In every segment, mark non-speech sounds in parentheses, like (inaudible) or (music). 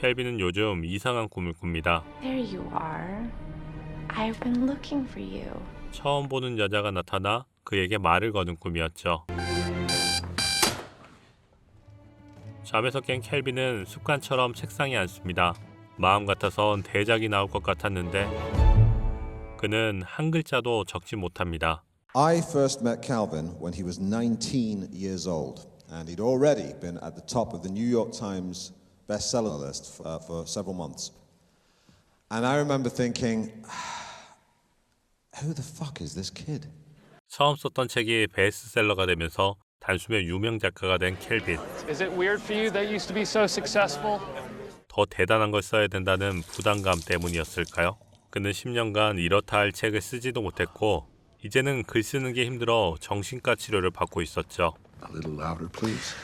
켈빈은 요즘 이상한 꿈을 꿉니다. There you are. I've been looking for you. 처음 보는 여자가 나타나 그에게 말을 거는 꿈이었죠. 잠에서 깬 켈빈은 습관처럼 책상에 앉습니다. 마음 같아선 대작이 나올 것 같았는데 그는 한 글자도 적지 못합니다. I first met Calvin when he was 19 years old, and he'd already been at the top of the New York Times bestseller list for, uh, for several months. And I remember thinking, who the fuck is this kid? 처음 썼던 책이 베스트셀러가 되면서 단숨에 유명 작가가 된 켈빈. Is it weird for you that used to be so successful? 더 대단한 걸 써야 된다는 부담감 때문이었을까요? 그는 10년간 이렇다 할 책을 쓰지도 못했고 이제는 글 쓰는 게 힘들어 정신과 치료를 받고 있었죠. A little louder, please.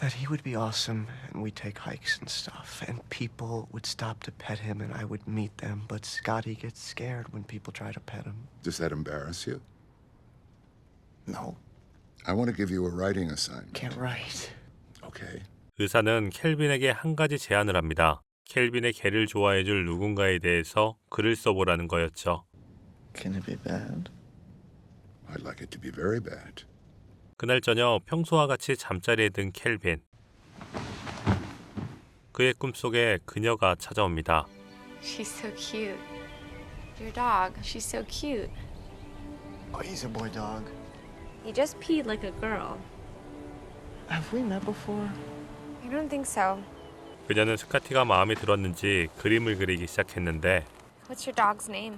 that he would be awesome and we'd take hikes and stuff and people would stop to pet him and I would meet them but Scotty gets scared when people try to pet him. Does that embarrass you? No, I want to give you a writing assignment. can't write. Okay. 의사는 켈빈에게 한 가지 제안을 합니다. 켈빈의 개를 좋아해줄 누군가에 대해서 글을 써보라는 거였죠. Can it be bad? I'd like it to be very bad. 그날 저녁 평소와 같이 잠자리에 든 켈빈. 그의 꿈속에 그녀가 찾아옵니다. She's so cute. Your dog, she's so cute. Oh, he's a boy dog. He just peed like a girl. Have we met before? I don't think so. 그녀는 스카티가 마음에 들었는지 그림을 그리기 시작했는데 What's your dog's name?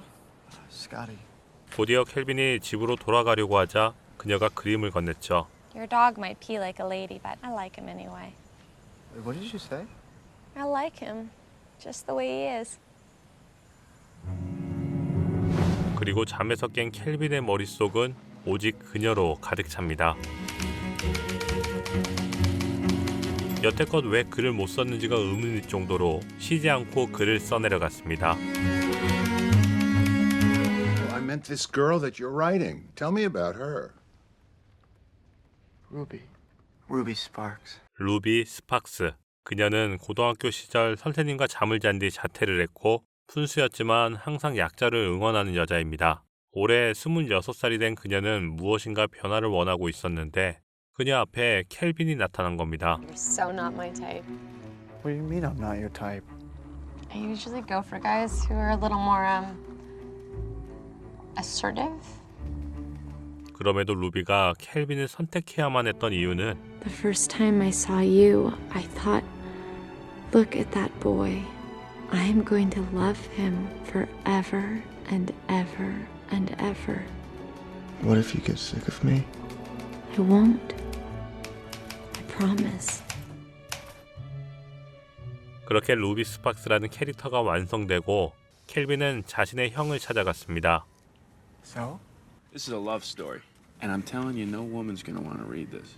Scotty. 곧이어 켈빈이 집으로 돌아가려고 하자 그녀가 그림을 건넸죠. Your dog might pee like a lady, but I like him anyway. What did you say? I like him, just the way he is. 그리고 잠에서 깬 켈빈의 머릿속은 오직 그녀로 가득 찹니다. 여태껏 왜 글을 못 썼는지가 의문일 정도로 쉬지 않고 글을 써내려갔습니다. Well, I meant this girl that you're writing. Tell me about her. Ruby. Ruby Sparks. 루비 스팍스. 그녀는 고등학교 시절 선생님과 잠을 잔 뒤 자퇴를 했고 푼수였지만 항상 약자를 응원하는 여자입니다. 올해 26살이 된 그녀는 무엇인가 변화를 원하고 있었는데 그녀 앞에 켈빈이 나타난 겁니다. You're so not my type. What do you mean I'm not your type? I usually go for guys who are a little more um assertive. 그럼에도 루비가 켈빈을 선택해야만 했던 이유는 The first time I saw you, I thought, look at that boy. I am going to love him forever and ever and ever. What if you get sick of me? I won't. I promise. 그렇게 루비 스팍스라는 캐릭터가 완성되고 켈빈은 자신의 형을 찾아갔습니다. So? This is a love story. And I'm telling you, no woman's gonna want to read this.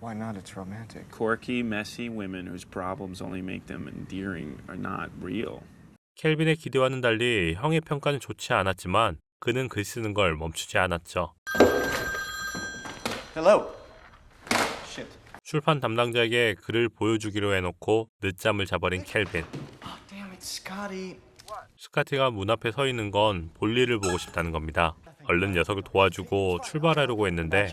Why not? It's romantic. Quirky, messy women whose problems only make them endearing are not real. 켈빈의 기대와는 달리 형의 평가는 좋지 않았지만 그는 글 쓰는 걸 멈추지 않았죠. Hello. Shit. 출판 담당자에게 글을 보여주기로 해놓고 늦잠을 자버린 켈빈. Oh, damn it, Scotty. 스카티가 문 앞에 서 있는 건 볼일을 보고 싶다는 겁니다. 얼른 녀석을 도와주고 출발하려고 했는데.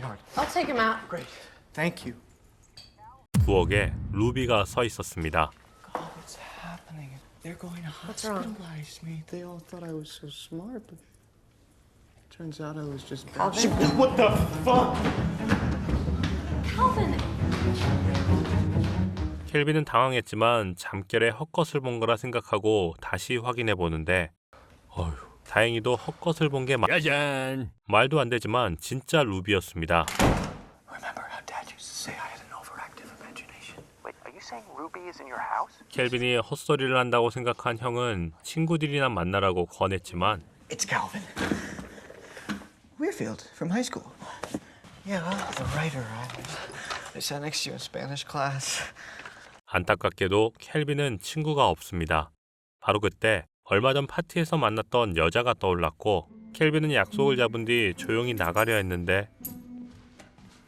부엌에 루비가 서 있었습니다. God, what's happening? They're going to What's wrong? hospitalize me. They all thought I was so smart, but turns out I was just bad. Calvin. What the fuck? Calvin. 켈빈은 당황했지만 잠결에 헛것을 본 거라 생각하고 다시 확인해 보는데 어휴 다행히도 헛것을 본 게 짜잔 말도 안 되지만 진짜 루비였습니다. 켈빈이 헛소리를 한다고 생각한 형은 친구들이나 만나라고 권했지만 It's Calvin. Weirfield from high school. Yeah, the writer. I sat next to you in Spanish class. 안타깝게도 켈빈은 친구가 없습니다. 바로 그때 얼마 전 파티에서 만났던 여자가 떠올랐고 켈빈은 약속을 잡은 뒤 조용히 나가려 했는데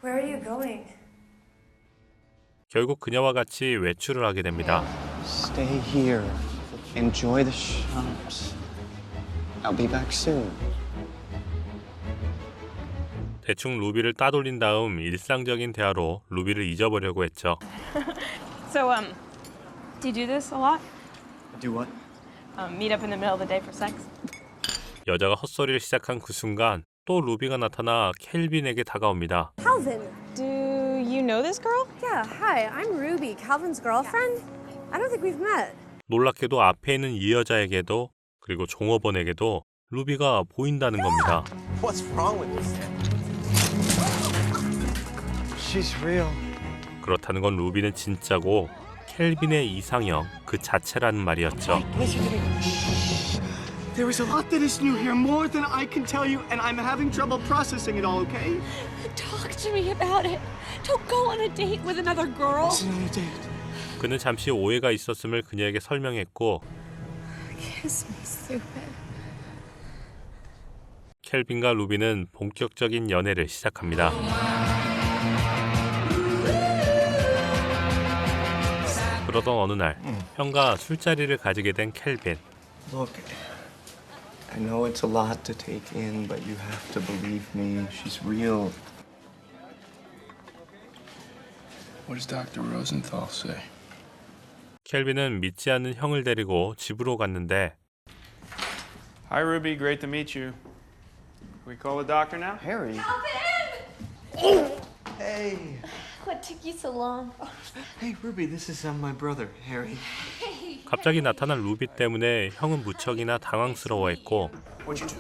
Where are you going? 결국 그녀와 같이 외출을 하게 됩니다. Stay here. Enjoy the shops. I'll be back soon. 대충 루비를 따돌린 다음 일상적인 대화로 루비를 잊어보려고 했죠. (laughs) So, um, do you do this a lot? Do what? Um, meet up in the middle of the day for sex? 여자가 헛소리를 시작한 그 순간 또 루비가 나타나 켈빈에게 다가옵니다. Calvin. Do you know this girl? Yeah, hi, I'm Ruby, Calvin's girlfriend. I don't think we've met. 놀랍게도 앞에 있는 이 여자에게도 그리고 종업원에게도 루비가 보인다는 겁니다. What's wrong with this? She's real. 그렇다는 건 루비는 진짜고 켈빈의 이상형 그 자체라는 말이었죠. There is a lot that is new here, more than I can tell you, and I'm having trouble processing it all, okay? Talk to me about it. Don't go on a date with another girl. It's not a date. 그는 잠시 오해가 있었음을 그녀에게 설명했고 Kiss me, stupid. 켈빈과 루비는 본격적인 연애를 시작합니다. 그러던 어느 날 형과 술자리를 가지게 된 켈빈. Look, I know it's a lot to take in, but you have to believe me. She's real. What does Dr. Rosenthal say? 켈빈은 믿지 않는 형을 데리고 집으로 갔는데 Hi, Ruby. Great to meet you. Can we call the doctor now? Harry. Hey. What took you so long? Hey, Ruby, this is um, my brother, Harry. (laughs) 갑자기 나타난 루비 때문에 형은 무척이나 당황스러워했고 What'd you do?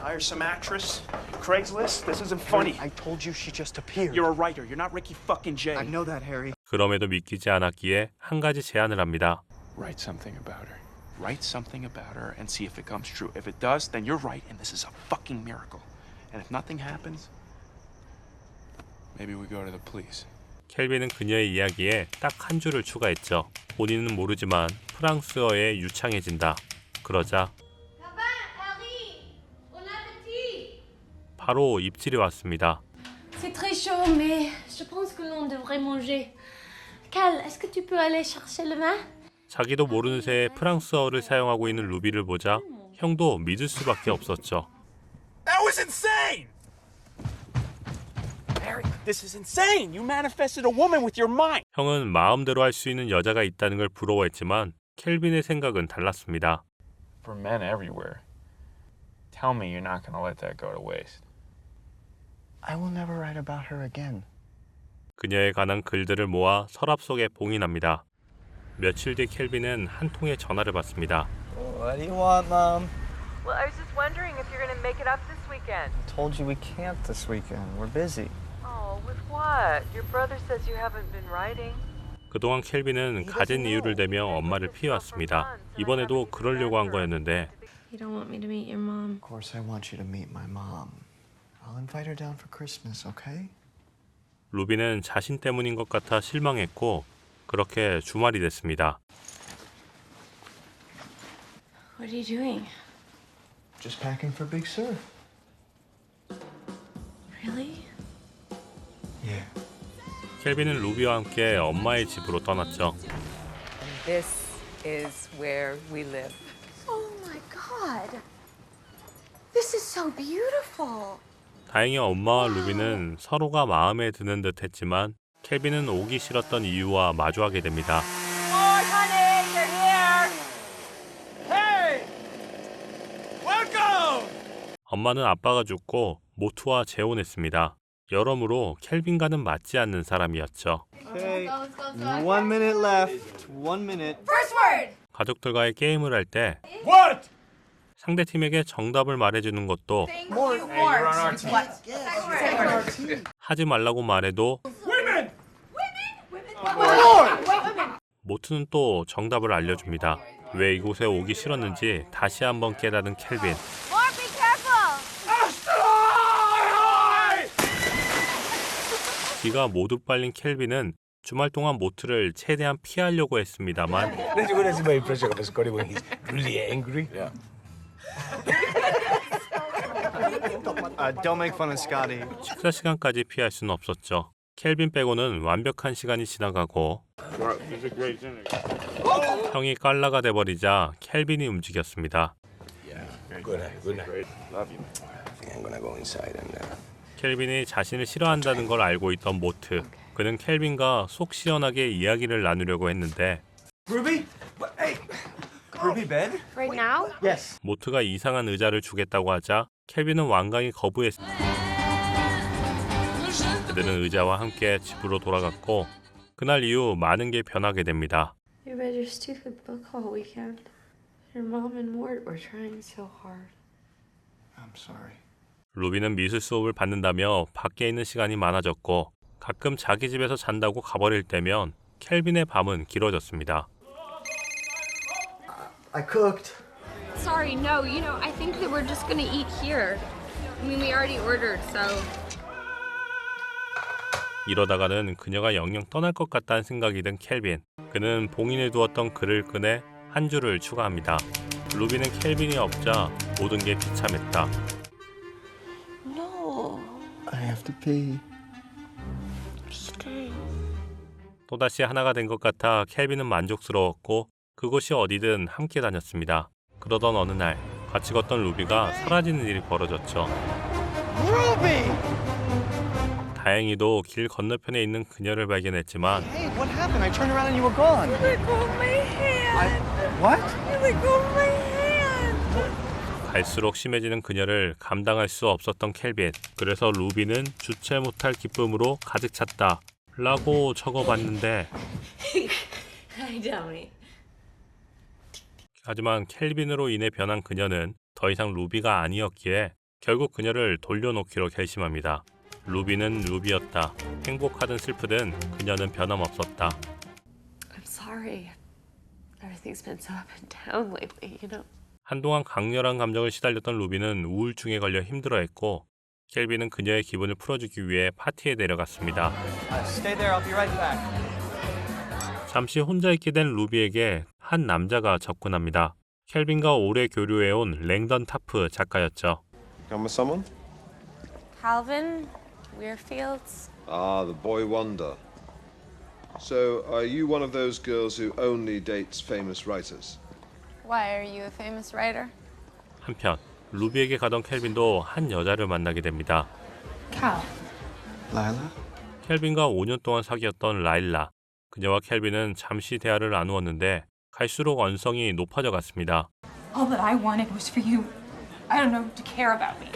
Hire some actress? Craigslist? This isn't funny. I told you she just appeared. You're a writer. You're not Ricky fucking Jay. I know that, Harry. 그럼에도 믿기지 않았기에 한 가지 제안을 합니다. Write something about her. Write something about her and see if it comes true. If it does, then you're right, and this is a fucking miracle. And if nothing happens, maybe we go to the police. 켈빈은 그녀의 이야기에 딱 한 줄을 추가했죠. 본인은 모르지만 프랑스어에 유창해진다. 그러자 바로 입질이 왔습니다. C'est très chaud, mais je pense que l'on devrait manger. Cal, est-ce que tu peux aller chercher le vin? 자기도 모르는 새에 프랑스어를 사용하고 있는 루비를 보자 형도 믿을 수밖에 없었죠. That was insane! This is insane! You manifested a woman with your mind! 형은 마음대로 할 수 있는 여자가 있다는 걸 부러워했지만 켈빈의 생각은 달랐습니다. For men everywhere. Tell me you're not gonna let that go to waste. I will never write about her again. 그녀에 관한 글들을 모아 서랍 속에 봉인합니다. 며칠 뒤 켈빈은 한 통의 전화를 받습니다. What do you want, Mom? Well, I was just wondering if you're going to make it up this weekend. Told you we can't this weekend. We're busy. Oh, with what? Your brother says you haven't been writing. 그동안 켈빈은 가진 이유를 대며 엄마를 피해왔습니다. 이번에도 그러려고 한 거였는데 You don't want me to meet your mom. Of course, I want you to meet my mom. I'll invite her down for Christmas, okay? 루비는 자신 때문인 것 같아 실망했고 그렇게 주말이 됐습니다. What are you doing? Just packing for Big Sur. Really? 켈빈은 루비와 함께 엄마의 집으로 떠났죠. This is where we live. Oh my god. This is so beautiful. 다행히 엄마와 루비는 서로가 마음에 드는 듯 했지만 켈빈은 오기 싫었던 이유와 마주하게 됩니다. Oh, honey, you're here. Hey! Welcome! 엄마는 아빠가 죽고 모투와 재혼했습니다. 여러모로 켈빈과는 맞지 않는 사람이었죠. Okay. One minute left. One minute. First word. 가족들과의 게임을 할 때 What? 상대 팀에게 정답을 말해주는 것도? 하지 말라고 말해도 Women! 모투는 또 정답을 알려줍니다. 왜 이곳에 오기 싫었는지 다시 한번 깨닫은 켈빈. More, be careful. 기가 모두 빨린 켈빈은 주말 동안 모트를 최대한 피하려고 했습니다만 Uh, of Scotty. 식사 시간까지 피할 수는 없었죠. 켈빈 빼고는 완벽한 시간이 지나가고 형이 깔라가 돼버리자 켈빈이 움직였습니다. Uh, 켈빈이 자신을 싫어한다는 걸 알고 있던 모트. 그는 켈빈과 속 시원하게 이야기를 나누려고 했는데 Ruby? What? Hey! Ruby, bed? Right now? Yes. 모트가 이상한 의자를 주겠다고 하자 켈빈은 완강히 거부했습니다. 그들은 의자와 함께 집으로 돌아갔고 그날 이후 많은 게 변하게 됩니다. You read your stupid book all weekend. Your mom and Mort were trying so hard. I'm sorry. 루비는 미술 수업을 받는다며 밖에 있는 시간이 많아졌고 가끔 자기 집에서 잔다고 가버릴 때면 켈빈의 밤은 길어졌습니다. I cooked. Sorry, no, you know, I think that we're just gonna eat here. I mean, we already ordered, so. 이러다가는 그녀가 영영 떠날 것 같다는 생각이 든 켈빈. 그는 봉인해 두었던 글을 꺼내 한 줄을 추가합니다. 루비는 켈빈이 없자 모든 게 비참했다. Have to pee. 또다시 하나가 된 것 같아 켈빈은 만족스러웠고 그곳이 어디든 함께 다녔습니다. 그러던 어느 날 같이 걷던 루비가 사라지는 일이 벌어졌죠. Ruby! 다행히도 길 건너편에 있는 그녀를 발견했지만 Hey, what happened? I turned around and you were gone. You let go of my hand! I. What? You let go of my! 갈수록 심해지는 그녀를 감당할 수 없었던 켈빈. 그래서 루비는 주체 못할 기쁨으로 가득 찼다. 라고 적어봤는데. 하지만 켈빈으로 인해 변한 그녀는 더 이상 루비가 아니었기에 결국 그녀를 돌려놓기로 결심합니다. 루비는 루비였다. 행복하든 슬프든 그녀는 변함없었다. I'm sorry. Everything's been so up and down lately, you know. 한동안 강렬한 감정을 시달렸던 루비는 우울증에 걸려 힘들어했고 켈빈은 그녀의 기분을 풀어주기 위해 파티에 내려갔습니다. 잠시 혼자 있게 된 루비에게 한 남자가 접근합니다. 켈빈과 오래 교류해온 랭던 타프 작가였죠. Come with someone? Calvin Weirfields? Ah, the boy wonder. So, are you one of those girls who only dates famous writers? Why, are you a famous writer? 한편 루비에게 가던 켈빈도 한 여자를 만나게 됩니다. Cal. Lila? 켈빈과 5년 동안 사귀었던 라일라. 그녀와 켈빈은 잠시 대화를 나누었는데 갈수록 언성이 높아져 갔습니다. All that I wanted was for you, I don't know, to care about me.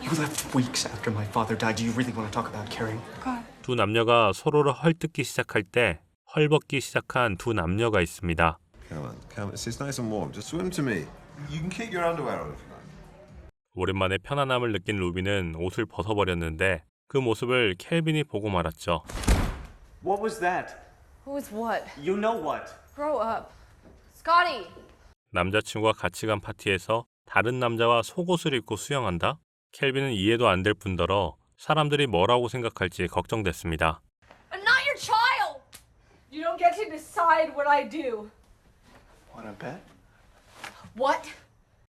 You left weeks after my father died. Do you really want to talk about caring? God. 두 남녀가 서로를 헐뜯기 시작할 때 헐벗기 시작한 두 남녀가 있습니다. Come on, come on. It's nice and warm. Just swim to me. You can keep your underwear on if you like. 오랜만에 편안함을 느낀 루비는 옷을 벗어버렸는데 그 모습을 켈빈이 보고 말았죠. What was that? Who was what? You know what? Grow up. Scotty! 남자친구와 같이 간 파티에서 다른 남자와 속옷을 입고 수영한다? 켈빈은 이해도 안 될 뿐더러 사람들이 뭐라고 생각할지 걱정됐습니다. I'm not your child! You don't get to decide what I do. Bet? What?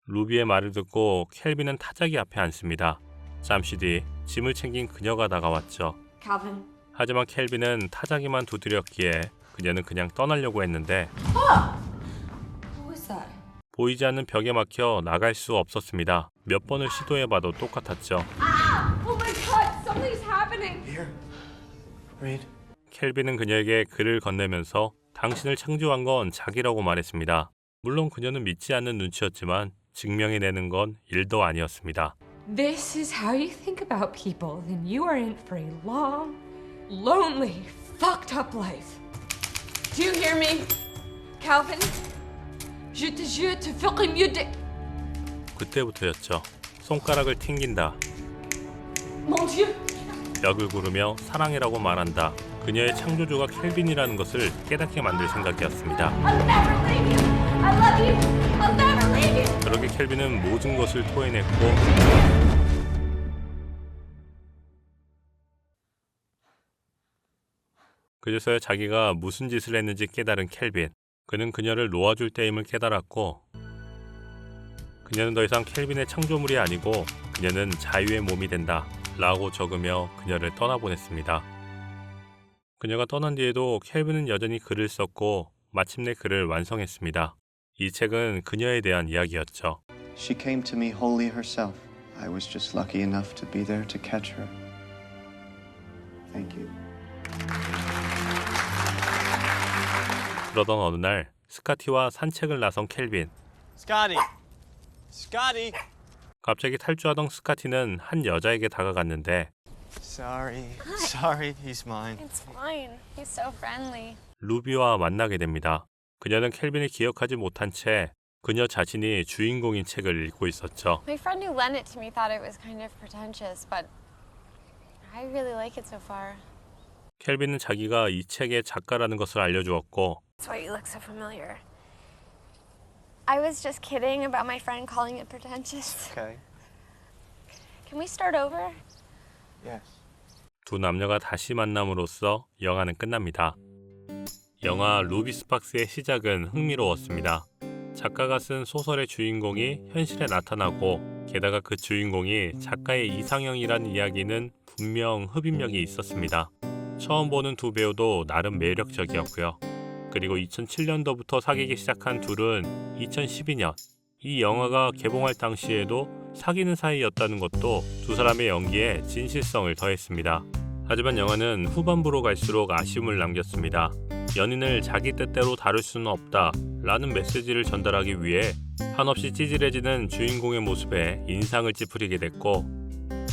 루비의 말을 듣고 켈빈은 타자기 앞에 앉습니다. 잠시 뒤 짐을 챙긴 그녀가 다가왔죠. Calvin. 하지만 켈빈은 타자기만 두드렸기에 그녀는 그냥 떠나려고 했는데 Who was that? 보이지 않는 벽에 막혀 나갈 수 없었습니다. 몇 번을 시도해봐도 똑같았죠. Oh my god, something's happening! Here. Read. 켈빈은 그녀에게 글을 건네면서 당신을 창조한 건 자기라고 말했습니다. 물론 그녀는 믿지 않는 눈치였지만 증명해내는 건 일도 아니었습니다. This is how you think about people, then you are in for a long, lonely, fucked up life. Do you hear me? Calvin? Je te jure, tu ferais mieux de. 그때부터였죠. 손가락을 튕긴다. Mon Dieu! 벽을 구르며 사랑해라고 말한다. 그녀의 창조주가 켈빈이라는 것을 깨닫게 만들 생각이었습니다. 그렇게 켈빈은 모든 것을 토해냈고 그제서야 자기가 무슨 짓을 했는지 깨달은 켈빈. 그는 그녀를 놓아줄 때임을 깨달았고 그녀는 더 이상 켈빈의 창조물이 아니고 그녀는 자유의 몸이 된다 라고 적으며 그녀를 떠나보냈습니다. 그녀가 떠난 뒤에도 켈빈은 여전히 글을 썼고 마침내 글을 완성했습니다. 이 책은 그녀에 대한 이야기였죠. She came to me wholly herself. I was just lucky enough to be there to catch her. Thank you. 그러던 어느 날 스카티와 산책을 나선 켈빈. Scotty. Scotty. 갑자기 탈주하던 스카티는 한 여자에게 다가갔는데 Sorry. Sorry, he's mine. It's fine. He's so friendly. 루비와 만나게 됩니다. 그녀는 켈빈을 기억하지 못한 채 그녀 자신이 주인공인 책을 읽고 있었죠. My friend who lent it to me thought it was kind of pretentious, but I really like it so far. 켈빈은 자기가 이 책의 작가라는 것을 알려주었고 That's why you look so familiar. I was just kidding about my friend calling it pretentious. Okay. Can we start over? 두 남녀가 다시 만남으로써 영화는 끝납니다. 영화 루비 스팍스의 시작은 흥미로웠습니다. 작가가 쓴 소설의 주인공이 현실에 나타나고 게다가 그 주인공이 작가의 이상형이란 이야기는 분명 흡입력이 있었습니다. 처음 보는 두 배우도 나름 매력적이었고요. 그리고 2007년도부터 사귀기 시작한 둘은 2012년 이 영화가 개봉할 당시에도 사귀는 사이였다는 것도 두 사람의 연기에 진실성을 더했습니다. 하지만 영화는 후반부로 갈수록 아쉬움을 남겼습니다. 연인을 자기 뜻대로 다룰 수는 없다 라는 메시지를 전달하기 위해 한없이 찌질해지는 주인공의 모습에 인상을 찌푸리게 됐고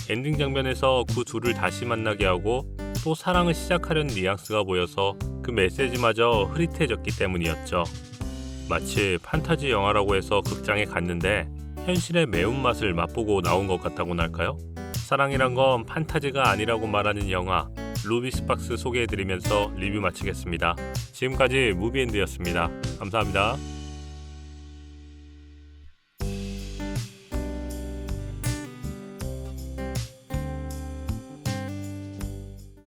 엔딩 장면에서 그 둘을 다시 만나게 하고 또 사랑을 시작하려는 뉘앙스가 보여서 그 메시지마저 흐릿해졌기 때문이었죠. 마치 판타지 영화라고 해서 극장에 갔는데 현실의 매운맛을 맛보고 나온 것 같다고나 할까요? 사랑이란 건 판타지가 아니라고 말하는 영화 루비 스팍스 소개해드리면서 리뷰 마치겠습니다. 지금까지 무비엔드였습니다. 감사합니다.